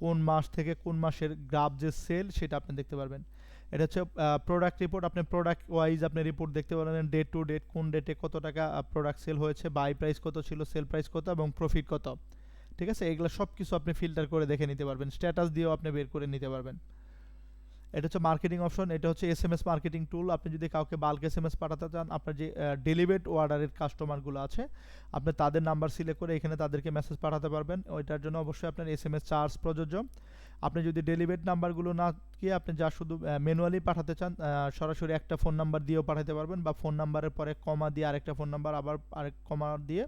কোন মাস থেকে কোন মাসের গ্রাফ যে সেল সেটা আপনি দেখতে পারবেন। এটা হচ্ছে প্রোডাক্ট রিপোর্ট আপনি প্রোডাক্ট ওয়াইজ আপনি রিপোর্ট দেখতে পারবেন ডেট টু ডেট কোন ডেটে কত টাকা প্রোডাক্ট সেল হয়েছে বাই প্রাইস কত ছিল সেল প্রাইস কত এবং প্রফিট কত। ঠিক আছে? এগুলো সব কিছু আপনি ফিল্টার করে দেখে নিতে পারবেন। স্ট্যাটাস দিয়েও আপনি বের করে নিতে পারবেন। এটা হচ্ছে মার্কেটিং অপশন এটা হচ্ছে S M S marketing tool আপনি যদি কাউকে বাল্ক এস এম এস পাঠাতে চান, আপনার যে ডেলিভেট অর্ডারের কাস্টমারগুলো আছে, আপনি তাদের নাম্বার সিলেক্ট করে এখানে তাদেরকে মেসেজ পাঠাতে পারবেন। ওইটার জন্য অবশ্যই আপনার এস এম এস চার্জ প্রযোজ্য। আপনি যদি ডেলিভেট নাম্বারগুলো না গিয়ে আপনি যা শুধু ম্যানুয়ালি পাঠাতে চান সরাসরি একটা ফোন নাম্বার দিয়েও পাঠাতে পারবেন বা ফোন নাম্বারের পরে কমা দিয়ে আরেকটা ফোন নাম্বার আবার আরেক কমা দিয়ে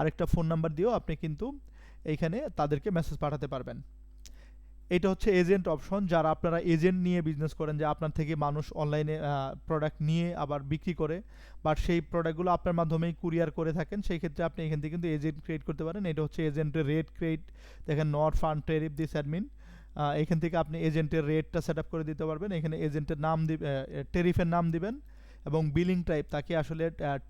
আরেকটা ফোন নাম্বার দিয়েও আপনি কিন্তু এইখানে তাদেরকে মেসেজ পাঠাতে পারবেন। এটা হচ্ছে এজেন্ট অপশন যারা আপনারা এজেন্ট নিয়ে বিজনেস করেন, যে আপনার থেকে মানুষ অনলাইনে প্রোডাক্ট নিয়ে আবার বিক্রি করে। বাট সেই প্রোডাক্টগুলো আপনার মাধ্যমেই কুরিয়ার করে থাকেন, সেই ক্ষেত্রে আপনি এখান থেকে কিন্তু এজেন্ট ক্রিয়েট করতে পারেন। এটা হচ্ছে এজেন্টের রেট ক্রিয়েট দেখেন not found tariff this admin এখান থেকে আপনি এজেন্টের রেটটা সেট করে দিতে পারবেন। এখানে এজেন্টের নাম টেরিফের নাম দিবেন এবং বিলিং টাইপ তাকে আসলে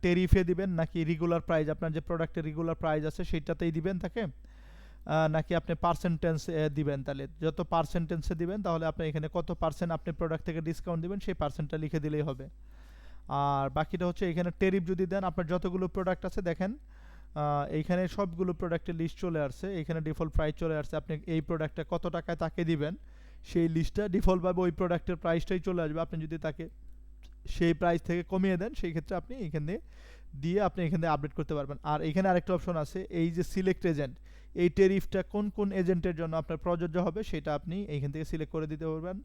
টেরিফে দিবেন নাকি রেগুলার প্রাইস আপনার যে প্রোডাক্টের রেগুলার প্রাইস আছে সেইটাতেই দিবেন তাকে। নাকি আপনি পার্সেন্টেন্স দিবেন? তাহলে যত পার্সেন্টেন্সে দিবেন, তাহলে আপনি এখানে কত পার্সেন্ট আপনি প্রোডাক্ট থেকে ডিসকাউন্ট দিবেন, সেই পার্সেন্টটা লিখে দিলেই হবে। আর বাকিটা হচ্ছে এখানে টেরিফ যদি দেন, আপনার যতগুলো প্রোডাক্ট আছে, দেখেন এইখানে সবগুলো প্রোডাক্টের লিস্ট চলে আসছে। এখানে ডিফল্ট প্রাইস চলে আসছে। আপনি এই প্রোডাক্টটা কত টাকায় তাকে দিবেন, সেই লিস্টটা ডিফল্টভাবে ওই প্রোডাক্টের প্রাইসটাই চলে আসবে। আপনি যদি তাকে সেই প্রাইস থেকে কমিয়ে দেন, সেই ক্ষেত্রে আপনি এখানে দিয়ে আপনি এখানে আপডেট করতে পারবেন। আর এখানে আরেকটা অপশন আছে, এই যে সিলেক্ট এজেন্ট এই টেরিফটা কোন কোন এজেন্টের জন্য আপনার প্রযোজ্য হবে সেটা আপনি এইখান থেকে সিলেক্ট করে দিতে পারবেন।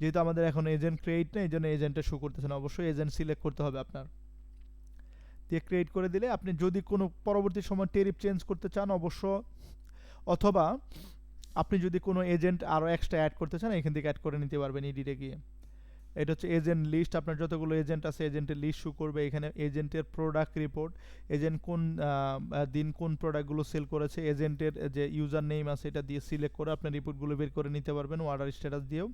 যেহেতু আমাদের এখন এজেন্ট ক্রিয়েট নেই, এই জন্য এজেন্টে শো করতেছে না। অবশ্যই এজেন্ট সিলেক্ট করতে হবে আপনার। দিয়ে ক্রিয়েট করে দিলে আপনি যদি কোনো পরবর্তী সময় টেরিফ চেঞ্জ করতে চান অবশ্য, অথবা আপনি যদি কোনো এজেন্ট আরও এক্সট্রা অ্যাড করতে চান এখান থেকে অ্যাড করে নিতে পারবেন ইডিটে গিয়ে। এটা হচ্ছে এজেন্ট লিস্ট আপনার যতগুলো এজেন্ট আছে এজেন্টের লিস্ট শু করবে, এখানে এজেন্টের প্রোডাক্ট রিপোর্ট এজেন্ট কোন দিন কোন প্রোডাক্টগুলো সেল করেছে এজেন্টের যে ইউজার নেম আছে, এটা দিয়ে সিলেক্ট করে আপনার রিপোর্টগুলো বের করে নিতে পারবেন অর্ডার স্ট্যাটাস দিয়েও।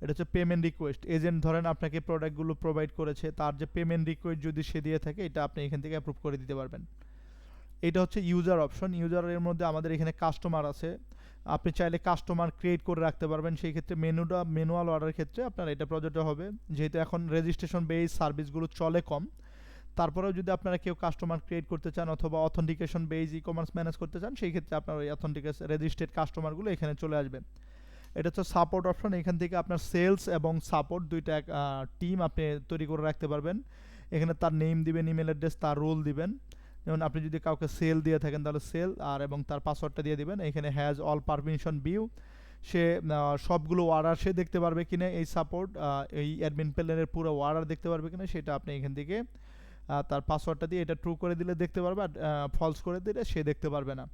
এটা হচ্ছে পেমেন্ট রিকোয়েস্ট এজেন্ট ধরেন আপনাকে প্রোডাক্টগুলো প্রোভাইড করেছে, তার যে পেমেন্ট রিকোয়েস্ট যদি সে দিয়ে থাকে, এটা আপনি এখান থেকে অ্যাপ্রুভ করে দিতে পারবেন। এটা হচ্ছে ইউজার অপশন ইউজারের মধ্যে আমাদের এখানে কাস্টমার আছে। আপনি চাইলে কাস্টমার ক্রিয়েট করে রাখতে পারবেন। সেই ক্ষেত্রে মেনুটা ম্যানুয়াল অর্ডার ক্ষেত্রে আপনার এটা প্রযোজ্য হবে। যেহেতু এখন রেজিস্ট্রেশন বেস সার্ভিসগুলো চলে কম। তারপরেও যদি আপনারা কেউ কাস্টমার ক্রিয়েট করতে চান অথবা authentication base e commerce manage করতে চান, সেই ক্ষেত্রে আপনার ওই অথেন্টিকেশন রেজিস্ট্রেড কাস্টমারগুলো এখানে চলে আসবে। এটা হচ্ছে সাপোর্ট অপশন এখান থেকে আপনার সেলস এবং সাপোর্ট দুইটা এক টিম আপনি তৈরি করে রাখতে পারবেন। এখানে তার নেম দিবেন ইমেল অ্যাড্রেস তার রোল দিবেন। যেমন আপনি যদি কাউকে সেল দিয়ে থাকেন, তাহলে সেল আর এবং তার পাসওয়ার্ডটা দিয়ে দিবেন। এখানে হ্যাজ অল পারমিশন ভিউ সে সবগুলো ওয়ার্ডার সে দেখতে পারবে কিনা, এই সাপোর্ট এই অ্যাডমিন প্যানেলের পুরো ওয়ার্ডার দেখতে পারবে কিনা, সেটা আপনি এখান থেকে তার পাসওয়ার্ডটা দিয়ে এটা ট্রু করে দিলে দেখতে পারবে, আর ফলস করে দিলে সে দেখতে পারবে না।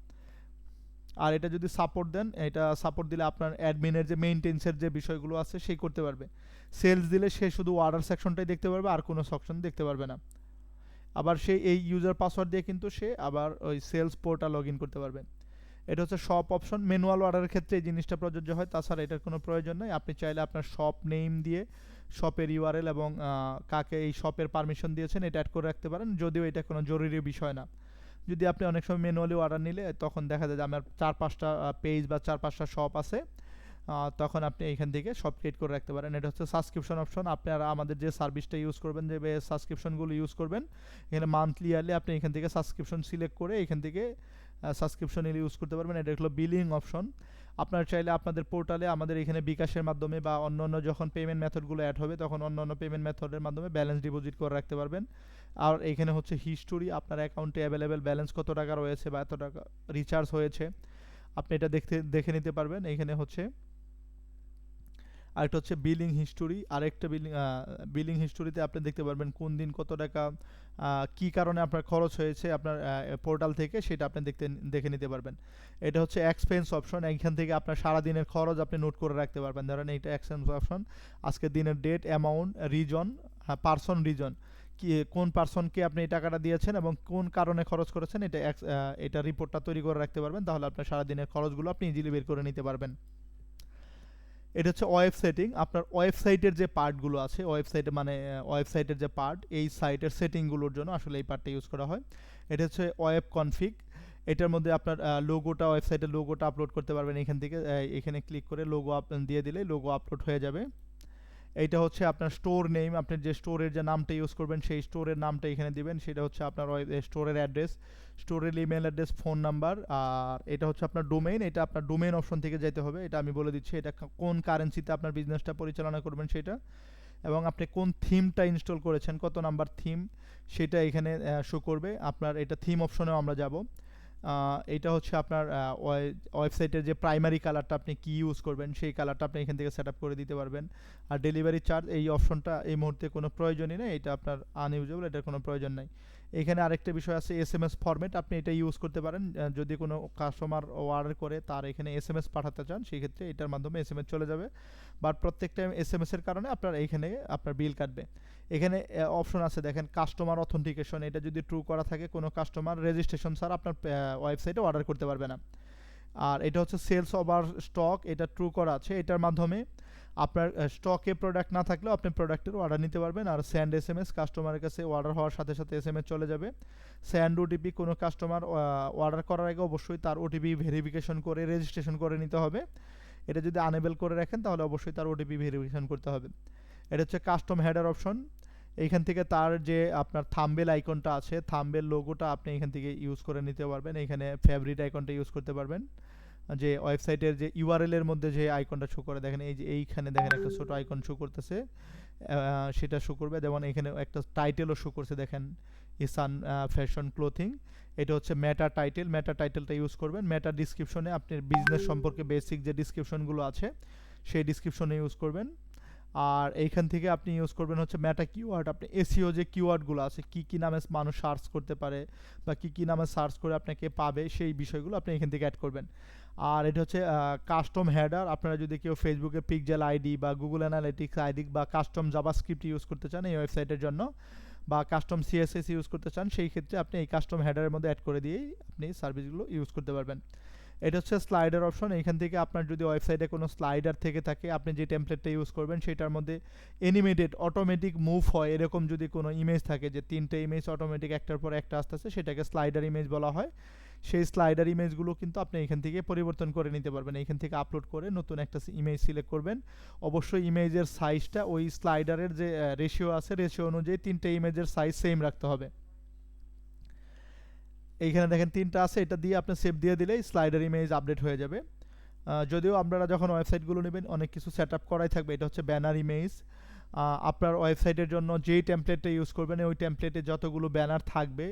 আর এটা যদি সাপোর্ট দেন, এটা সাপোর্ট দিলে আপনার অ্যাডমিনের যে মেইনটেন্সের যে বিষয়গুলো আছে সেই করতে পারবে। সেলস দিলে সে শুধু অর্ডার সেকশনটাই দেখতে পারবে, আর কোনো সেকশন দেখতে পারবে না। আবার সে এই ইউজার পাসওয়ার্ড দিয়ে কিন্তু সে আবার ওই সেলস পোর্টাল লগ ইন করতে পারবে। এটা হচ্ছে শপ অপশন ম্যানুয়াল অর্ডারের ক্ষেত্রে এই জিনিসটা প্রযোজ্য হয়। তাছাড়া এটার কোনো প্রয়োজন নেই। আপনি চাইলে আপনার শপ নেম দিয়ে শপের ইউআরএল এবং কাকে এই শপের পারমিশন দিয়েছেন এটা অ্যাড করে রাখতে পারেন। যদিও এটা কোনো জরুরি বিষয় না। যদি আপনি অনেক সময় ম্যানুয়ালি অর্ডার নিলে তখন দেখা যায় যে আমার চার পাঁচটা পেজ বা চার পাঁচটা শপ আছে। তখন আপনি এখান থেকে সব ক্রিয়েট করে রাখতে পারেন। এটা হচ্ছে সাবস্ক্রিপশন অপশন আপনারা আমাদের যে সার্ভিসটা ইউজ করবেন, যে সাবস্ক্রিপশনগুলো ইউজ করবেন, এখানে মান্থলি ইয়ারলি আপনি এখান থেকে সাবস্ক্রিপশন সিলেক্ট করে এখান থেকে সাবস্ক্রিপশন ইউজ করতে পারবেন। এটা হলো বিলিং অপশন আপনারা চাইলে আপনাদের পোর্টালে আমাদের এখানে বিকাশের মাধ্যমে বা অন্য অন্য যখন পেমেন্ট মেথডগুলো অ্যাড হবে, তখন অন্য অন্য পেমেন্ট মেথডের মাধ্যমে ব্যালেন্স ডিপোজিট করে রাখতে পারবেন। আর এখানে হচ্ছে হিস্টোরি আপনার অ্যাকাউন্টে অ্যাভেলেবেল ব্যালেন্স কত টাকা রয়েছে বা এত টাকা রিচার্জ হয়েছে, আপনি এটা দেখতে, দেখে নিতে পারবেন। এখানে হচ্ছে আরেকটা হচ্ছে বিলিং হিস্টোরি আরেকটা বিলিং বিলিং হিস্টোরিতে আপনি দেখতে পারবেন কোন দিন কত টাকা কি কারণে আপনার খরচ হয়েছে আপনার পোর্টাল থেকে সেটা আপনি দেখতে, দেখে নিতে পারবেন। এটা হচ্ছে এক্সপেন্স অপশন এখান থেকে আপনার সারা দিনের খরচ আপনি নোট করে রাখতে পারবেন। ধরেন এইটা এক্সপেন্স অপশন আজকের দিনের date amount reason person reason কি, কোন পার্সনকে আপনি এই টাকাটা দিয়েছেন এবং কোন কারণে খরচ করেছেন, এটা এটা রিপোর্টটা তৈরি করে রাখতে পারবেন। তাহলে আপনার সারাদিনের খরচগুলো আপনি ইজিলি বের করে নিতে পারবেন। এটা হচ্ছে ওয়েব সেটিং। আপনার ওয়েবসাইটের যে পার্টগুলো আছে ওয়েবসাইটে মানে ওয়েবসাইটের যে পার্ট, এই সাইটের সেটিংগুলোর জন্য আসলে এই পার্টটা ইউজ করা হয়। এটা হচ্ছে ওয়েব কনফিগ। এটার মধ্যে আপনার লোগোটা ওয়েবসাইটের লোগোটা আপলোড করতে পারবেন এখান থেকে এখানে ক্লিক করে লোগো দিয়ে দিলে লোগো আপলোড হয়ে যাবে। এইটা হচ্ছে আপনার স্টোর নেম আপনি যে স্টোরের যে নামটা ইউজ করবেন, সেই স্টোরের নামটা এখানে দিবেন। সেটা হচ্ছে আপনার স্টোরের অ্যাড্রেস স্টোরের ইমেল অ্যাড্রেস ফোন নাম্বার আর এটা হচ্ছে আপনার ডোমেইন এটা আপনার ডোমেইন অপশন থেকে যেতে হবে। এটা আমি বলে দিচ্ছি, এটা কোন কারেন্সিতে আপনার বিজনেসটা পরিচালনা করবেন সেটা। এবং আপনি কোন থিমটা ইনস্টল করেছেন, কত নাম্বার থিম সেটা এখানে শো করবে। আপনার এটা থিম অপশনেও আমরা যাব। এটা হচ্ছে আপনার ওয়েবসাইটের যে প্রাইমারি কালারটা আপনি কি ইউজ করবেন, সেই কালারটা আপনি এখান থেকে সেট করে দিতে পারবেন। আর ডেলিভারি চার্জ এই অপশনটা এই মুহূর্তে কোনো প্রয়োজনই নেই, এটা আপনার আনইউজেবল এটার কোনো প্রয়োজন নাই। এখানে আরেকটা বিষয় আছে এস এম এস ফরম্যাট আপনি এটা ইউজ করতে পারেন। যদি কোনো কাস্টমার অর্ডার করে, তার এখানে এস এম এস পাঠাতে চান সেই ক্ষেত্রে এটার মাধ্যমে এস এম এস চলে যাবে। বাট প্রত্যেকটা এস এম এসের কারণে আপনার এইখানে আপনার বিল কাটবে। এখানে অপশন আছে, দেখেন কাস্টমার অথেন্টিকেশন এটা যদি ট্রু করা থাকে, কোনো কাস্টমার রেজিস্ট্রেশন ছাড়া আপনার ওয়েবসাইটে অর্ডার করতে পারবে না। আর এটা হচ্ছে সেলস ওভার স্টক এটা ট্রু করা আছে। এটার মাধ্যমে আপনার স্টকে প্রোডাক্ট না থাকলেও আপনি প্রোডাক্টের অর্ডার নিতে পারবেন। আর স্যান্ড এস এম এস কাস্টমারের কাছে অর্ডার হওয়ার সাথে সাথে এস এম এস চলে যাবে স্যান্ড ওটিপি কোনো কাস্টমার অর্ডার করার আগে অবশ্যই তার ওটিপি ভেরিফিকেশন করে রেজিস্ট্রেশন করে নিতে হবে। এটা যদি আনেবেল করে রাখেন, তাহলে অবশ্যই তার ওটিপি ভেরিফিকেশন করতে হবে। এটা হচ্ছে কাস্টম হেডার অপশন এইখান থেকে তার যে আপনার থাম্বেল আইকনটা আছে থাম্বেল লোগোটা আপনি এখান থেকে ইউজ করে নিতে পারবেন। এখানে ফেভারিট আইকনটা ইউজ করতে পারবেন। যে ওয়েবসাইটের যে ইউআরএল এর মধ্যে যে আইকনটা শো করে, দেখেন এই যে এইখানে দেখেন একটা ছোট আইকন শো করতেছে সেটা শো করবে। যেমন এখানে একটা টাইটেলও শো করছে, দেখেন ইসান ফ্যাশন ক্লোথিং এটা হচ্ছে মেটা টাইটেল মেটা টাইটেলটা ইউজ করবেন। মেটা ডিসক্রিপশনে আপনার বিজনেস সম্পর্কে বেসিক যে ডিসক্রিপশনগুলো আছে, সেই ডিসক্রিপশনে ইউজ করবেন। আর এইখান থেকে আপনি ইউজ করবেন হচ্ছে মেটা কিওয়ার্ড আপনি এসিও যে কিওয়ার্ডগুলো আছে, কি কি নামে মানুষ সার্চ করতে পারে বা কি কি নামে সার্চ করে আপনাকে পাবে, সেই বিষয়গুলো আপনি এখান থেকে অ্যাড করবেন। আর এটা হচ্ছে কাস্টম হেডার আপনারা যদি কেউ ফেসবুকে পিকজেল আইডি বা গুগল অ্যানালিটিক্স আইডি বা কাস্টম জাভাস্ক্রিপ্ট ইউজ করতে চান এই ওয়েবসাইটের জন্য, বা কাস্টম সিএসএস ইউজ করতে চান, সেই ক্ষেত্রে আপনি এই কাস্টম হেডারের মধ্যে অ্যাড করে দিয়েই আপনি সার্ভিসগুলো ইউজ করতে পারবেন। এটা হচ্ছে স্লাইডার অপশন এখান থেকে আপনার যদি ওয়েবসাইটে কোনো স্লাইডার থেকে থাকে, আপনি যে টেমপ্লেটটা ইউজ করবেন, সেটার মধ্যে এনিমেটেড অটোমেটিক মুভ হয়, এরকম যদি কোনো ইমেজ থাকে যে তিনটে ইমেজ অটোমেটিক একটার পর একটা আসতে আসতেছে, সেটাকে স্লাইডার ইমেজ বলা হয়। সেই স্লাইডার ইমেজগুলো কিন্তু আপনি এখান থেকে পরিবর্তন করে নিতে পারবেন। এখান থেকে আপলোড করে নতুন একটা ইমেজ সিলেক্ট করবেন। অবশ্যই ইমেজের সাইজটা ওই স্লাইডারের যে রেশিও আছে রেশিও অনুযায়ী তিনটে ইমেজের সাইজ সেম রাখতে হবে। এইখানে দেখেন তিনটা আছে, এটা দিয়ে আপনি সেভ দিয়ে দিলেই স্লাইডার ইমেজ আপডেট হয়ে যাবে। যদিও আপনারা যখন ওয়েবসাইটগুলো নেবেন, অনেক কিছু সেট আপ করাই থাকবে। এটা হচ্ছে ব্যানার ইমেজ আপনার ওয়েবসাইটের জন্য যেই টেমপ্লেটটা ইউজ করবেন, ওই টেমপ্লেটে যতগুলো ব্যানার থাকবে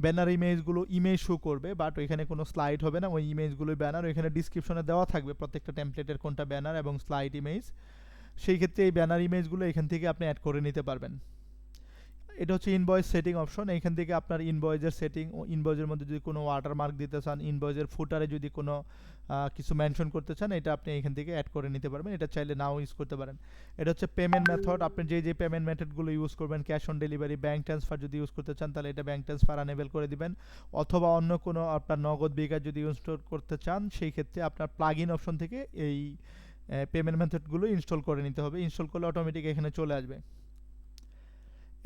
ব্যানার ইমেজগুলো ইমেজ শো করবে বাট ওইখানে কোনো স্লাইড হবে না। ওই ইমেজগুলোই ব্যানার ওইখানে ডিসক্রিপশনে দেওয়া থাকবে প্রত্যেকটা টেমপ্লেটের কোনটা ব্যানার এবং স্লাইড ইমেজ সেই ক্ষেত্রে এই ব্যানার ইমেজগুলো এখান থেকে আপনি অ্যাড করে নিতে পারবেন। এটা হচ্ছে ইনভয়েস সেটিং অপশন এখান থেকে আপনার ইনভয়েসের সেটিং ইনভয়েসের মধ্যে যদি কোনো ওয়াটারমার্ক দিতে চান ইনভয়েসের ফুটারে যদি কোনো কিছু মেনশন করতে চান, এটা আপনি এখান থেকে অ্যাড করে নিতে পারবেন। এটা চাইলে নাও ইউজ করতে পারেন। এটা হচ্ছে পেমেন্ট মেথড আপনি যে যে পেমেন্ট মেথডগুলো ইউজ করবেন cash on delivery bank transfer যদি ইউজ করতে চান, তাহলে এটা ব্যাঙ্ক ট্রান্সফার আনেবল করে দিবেন। অথবা অন্য কোনো আপনার নগদ বিকাশ যদি ইনস্টল করতে চান, সেই ক্ষেত্রে আপনার প্লাগ ইন অপশন থেকে এই পেমেন্ট মেথডগুলো ইনস্টল করে নিতে হবে। ইনস্টল করলে অটোমেটিক এখানে চলে আসবে।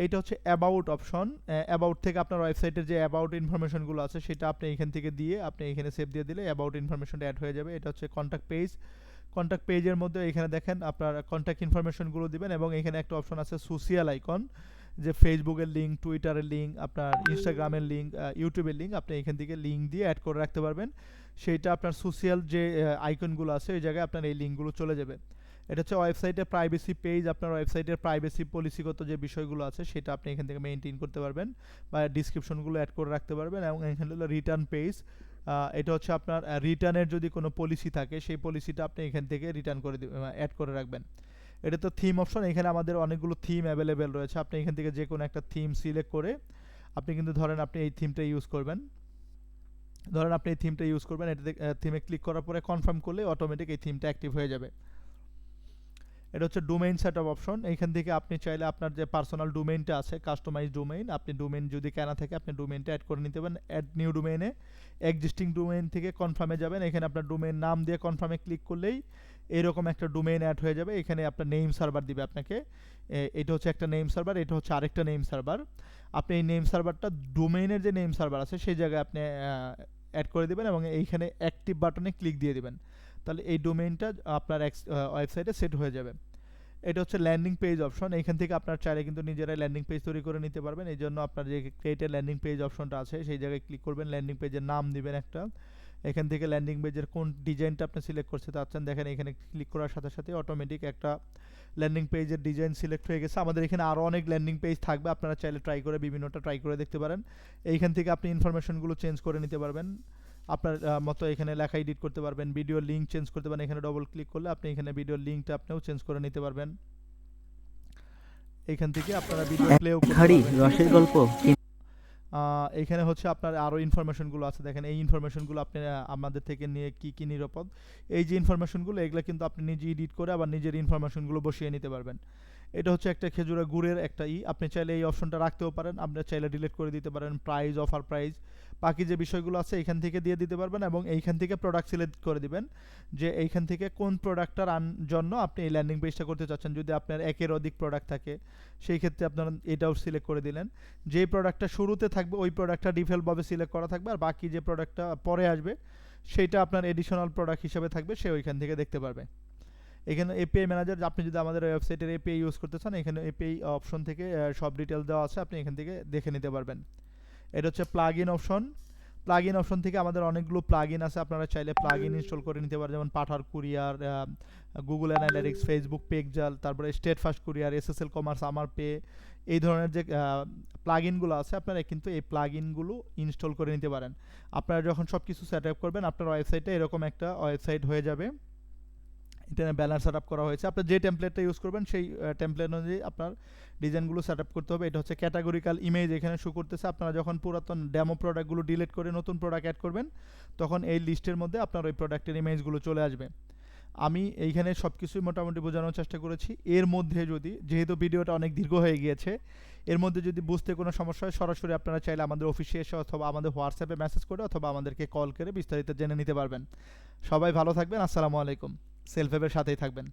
এইটা হচ্ছে অ্যাবাউট অপশন অ্যাবাউট থেকে আপনার ওয়েবসাইটের যে অ্যাবাউট ইনফরমেশনগুলো আছে, সেটা আপনি এখান থেকে দিয়ে আপনি এখানে সেভ দিয়ে দিলে অ্যাবাউট ইনফরমেশনটা অ্যাড হয়ে যাবে। এটা হচ্ছে কন্ট্যাক্ট পেজ কন্ট্যাক্ট পেজের মধ্যে এখানে দেখেন আপনার কন্ট্যাক্ট ইনফরমেশনগুলো দিবেন এবং এখানে একটা অপশন আছে সোশিয়াল আইকন যে ফেসবুকের লিঙ্ক টুইটারের লিঙ্ক আপনার ইনস্টাগ্রামের লিঙ্ক ইউটিউবের লিঙ্ক আপনি এখান থেকে লিঙ্ক দিয়ে অ্যাড করে রাখতে পারবেন। সেইটা আপনার সোশিয়াল যে আইকনগুলো আছে, ওই জায়গায় আপনার এই লিঙ্কগুলো চলে যাবে। এটা হচ্ছে ওয়েবসাইটের প্রাইভেসি পেজ আপনার ওয়েবসাইটের প্রাইভেসি পলিসিগত যে বিষয়গুলো আছে, সেটা আপনি এখান থেকে মেনটেন করতে পারবেন বা ডিসক্রিপশনগুলো অ্যাড করে রাখতে পারবেন এবং এখানে হলো রিটার্ন পেজ এটা হচ্ছে আপনার রিটার্নের যদি কোনো পলিসি থাকে, সেই পলিসিটা আপনি এখান থেকে রিটার্ন করে অ্যাড করে রাখবেন। এটা তো থিম অপশন এখানে আমাদের অনেকগুলো থিম অ্যাভেলেবেল রয়েছে। আপনি এখান থেকে যে কোনো একটা থিম সিলেক্ট করে আপনি কিন্তু ধরেন আপনি এই থিমটা ইউজ করবেন। ধরেন আপনি এই থিমটা ইউজ করবেন এটাতে থিমে ক্লিক করার পরে কনফার্ম করলে অটোমেটিক এই থিমটা অ্যাক্টিভ হয়ে যাবে। এটা হচ্ছে ডোমেইন সেট আপ অপশন এইখান থেকে আপনি চাইলে আপনার যে পার্সোনাল ডোমেইনটা আছে কাস্টমাইজ ডোমেইন আপনি ডোমেইন যদি কেনা থাকে, আপনি ডোমেইনটা অ্যাড করে নিতে পারেন। অ্যাড নিউ ডোমেইনে এক্সিস্টিং ডোমেইন থেকে কনফার্মে যাবেন। এখানে আপনার ডোমেইন নাম দিয়ে কনফার্মে ক্লিক করলেই এরকম একটা ডোমেইন অ্যাড হয়ে যাবে। এখানে আপনার নেম সার্ভার দিবে আপনাকে। এটা হচ্ছে একটা নেম সার্ভার এটা হচ্ছে আরেকটা নেম সার্ভার আপনি এই নেম সার্ভারটা ডোমেইনের যে নেম সার্ভার আছে, সেই জায়গায় আপনি অ্যাড করে দেবেন এবং এইখানে অ্যাক্টিভ বাটনে ক্লিক দিয়ে দিবেন। তাহলে এই ডোমেইনটা আপনার ওয়েবসাইটে সেট হয়ে যাবে। এটা হচ্ছে ল্যান্ডিং পেজ অপশন এখান থেকে আপনার চাইলে কিন্তু নিজেরাই ল্যান্ডিং পেজ তৈরি করে নিতে পারবেন। এই জন্য আপনার যে ক্রিয়েটের ল্যান্ডিং পেজ অপশনটা আছে, সেই জায়গায় ক্লিক করবেন ল্যান্ডিং পেজের নাম দিবেন একটা। এখান থেকে ল্যান্ডিং পেজের কোন ডিজাইনটা আপনি সিলেক্ট করতে চাচ্ছেন, দেখেন এখানে ক্লিক করার সাথে সাথে অটোমেটিক একটা ল্যান্ডিং পেজের ডিজাইন সিলেক্ট হয়ে গেছে। আমাদের এখানে আরও অনেক ল্যান্ডিং পেজ থাকবে, আপনারা চাইলে ট্রাই করে, বিভিন্নটা ট্রাই করে দেখতে পারেন। এইখান থেকে আপনি ইনফরমেশনগুলো চেঞ্জ করে নিতে পারবেন। আপনার মতো এখানে লেখা এডিট করতে পারবেন ভিডিও লিঙ্ক চেঞ্জ করতে পারেন এখানে ডবল ক্লিক করলে আপনি এখানে ভিডিও লিঙ্কটা আপনিও চেঞ্জ করে নিতে পারবেন। এখান থেকে আপনারা ভিডিও প্লেও হাড়ি রসের গল্প। এখানে হচ্ছে আপনার আরও ইনফরমেশনগুলো আছে। দেখেন এই ইনফরমেশনগুলো আপনি আমাদের থেকে নিয়ে কি কি নিরাপদ। এই যে ইনফরমেশনগুলো এগুলো কিন্তু আপনি নিজে এডিট করে আবার নিজের ইনফরমেশনগুলো বসিয়ে নিতে পারবেন। এটা হচ্ছে একটা খেজুরা গুড়ের একটা ই। আপনি চাইলে এই অপশনটা রাখতেও পারেন। আপনি চাইলে ডিলিট করে দিতে পারেন। প্রাইস অফার প্রাইস বাকি যে বিষয়গুলো আছে এখান থেকে দিয়ে দিতে পারবেন এবং এইখান থেকে প্রোডাক্ট সিলেক্ট করে দিবেন যে এইখান থেকে কোন প্রোডাক্টটার জন্য আপনি এই ল্যান্ডিং পেজটা করতে চাচ্ছেন। যদি আপনার একের অধিক প্রোডাক্ট থাকে, সেই ক্ষেত্রে আপনারা এটাও সিলেক্ট করে দিলেন। যে প্রোডাক্টটা শুরুতে থাকবে, ওই প্রোডাক্টটা ডিফল্টভাবে সিলেক্ট করা থাকবে আর বাকি যে প্রোডাক্টটা পরে আসবে সেইটা আপনার এডিশনাল প্রোডাক্ট হিসেবে থাকবে, সে ওইখান থেকে দেখতে পারবে। এখানে এপিআই ম্যানেজার আপনি যদি আমাদের ওয়েবসাইটের এপিআই ইউজ করতে চান, এখানে এপিআই অপশন থেকে সব ডিটেলস দেওয়া আছে, আপনি এখান থেকে দেখে নিতে পারবেন। এটা হচ্ছে plug in option plug in option থেকে আমাদের অনেকগুলো প্লাগ ইন আছে, আপনারা চাইলে প্লাগ ইন ইনস্টল করে নিতে পারেন। যেমন পাঠার কুরিয়ার গুগল অ্যানালিটিক্স ফেসবুক পেকজাল তারপরে Steadfast courier SSL commerce আমার পে এই ধরনের যে প্লাগ ইনগুলো আছে, আপনারা কিন্তু এই প্লাগ ইনগুলো ইনস্টল করে নিতে পারেন। আপনারা যখন সব কিছু সেট আপ করবেন, আপনার ওয়েবসাইটে এরকম একটা ওয়েবসাইট হয়ে যাবে। এটা ব্যানার সেট আপ করা হয়েছে। আপনি যে টেমপ্লেটটা ইউজ করবেন, সেই টেমপ্লেট অনুযায়ী আপনার ডিজাইনগুলো সেট আপ করতে হবে। এটা হচ্ছে ক্যাটাগরিক্যাল ইমেজ এখানে শো করতেছে। আপনারা যখন পুরাতন ডেমো প্রোডাক্টগুলো ডিলিট করে নতুন প্রোডাক্ট অ্যাড করবেন, তখন এই লিস্টের মধ্যে আপনার ওই প্রোডাক্টের ইমেজগুলো চলে আসবে। আমি এইখানে সব কিছুই মোটামুটি বোঝানোর চেষ্টা করেছি। এর মধ্যে যদি, যেহেতু ভিডিওটা অনেক দীর্ঘ হয়ে গিয়েছে, এর মধ্যে যদি বুঝতে কোনো সমস্যা হয়, সরাসরি আপনারা চাইলে আমাদের অফিসে এসে অথবা আমাদের হোয়াটসঅ্যাপে মেসেজ করে অথবা আমাদেরকে কল করে বিস্তারিত জেনে নিতে পারবেন। সবাই ভালো থাকবেন। আসসালামু আলাইকুম। সেলফ সাথেই থাকবেন।